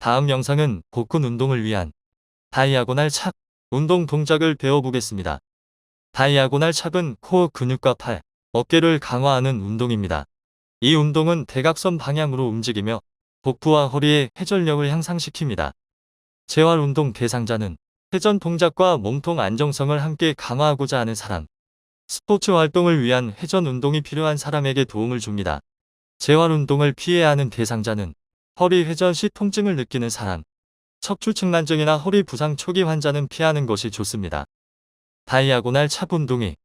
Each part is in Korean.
다음 영상은 복근 운동을 위한 다이아고날 착 운동 동작을 배워보겠습니다. 다이아고날 착은 코어 근육과 팔, 어깨를 강화하는 운동입니다. 이 운동은 대각선 방향으로 움직이며 복부와 허리의 회전력을 향상시킵니다. 재활 운동 대상자는 회전 동작과 몸통 안정성을 함께 강화하고자 하는 사람, 스포츠 활동을 위한 회전 운동이 필요한 사람에게 도움을 줍니다. 재활 운동을 피해야 하는 대상자는 허리 회전 시 통증을 느끼는 사람, 척추 측만증이나 허리 부상 초기 환자는 피하는 것이 좋습니다. 다이아고날 찹 운동이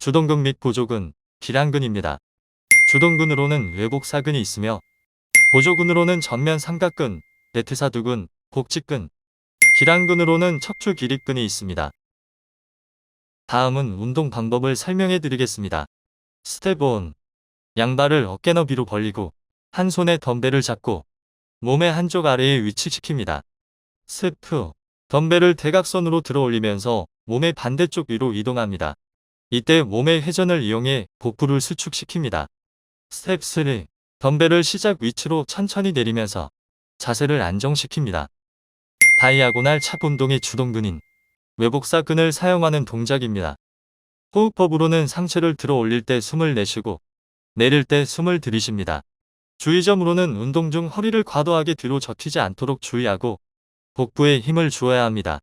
주동근 및 보조근, 기량근입니다. 주동근으로는 외복사근이 있으며 보조근으로는 전면 삼각근, 대퇴사두근, 복직근, 기량근으로는 척추 기립근이 있습니다. 다음은 운동 방법을 설명해 드리겠습니다. 스텝 1. 양발을 어깨 너비로 벌리고 한 손에 덤벨을 잡고 몸의 한쪽 아래에 위치시킵니다. 2. 덤벨을 대각선으로 들어 올리면서 몸의 반대쪽 위로 이동합니다. 이때 몸의 회전을 이용해 복부를 수축시킵니다. 스텝 3. 덤벨을 시작 위치로 천천히 내리면서 자세를 안정시킵니다. 다이아고날 찹 운동의 주동근인 외복사근을 사용하는 동작입니다. 호흡법으로는 상체를 들어 올릴 때 숨을 내쉬고 내릴 때 숨을 들이쉽니다. 주의점으로는 운동 중 허리를 과도하게 뒤로 젖히지 않도록 주의하고 복부에 힘을 주어야 합니다.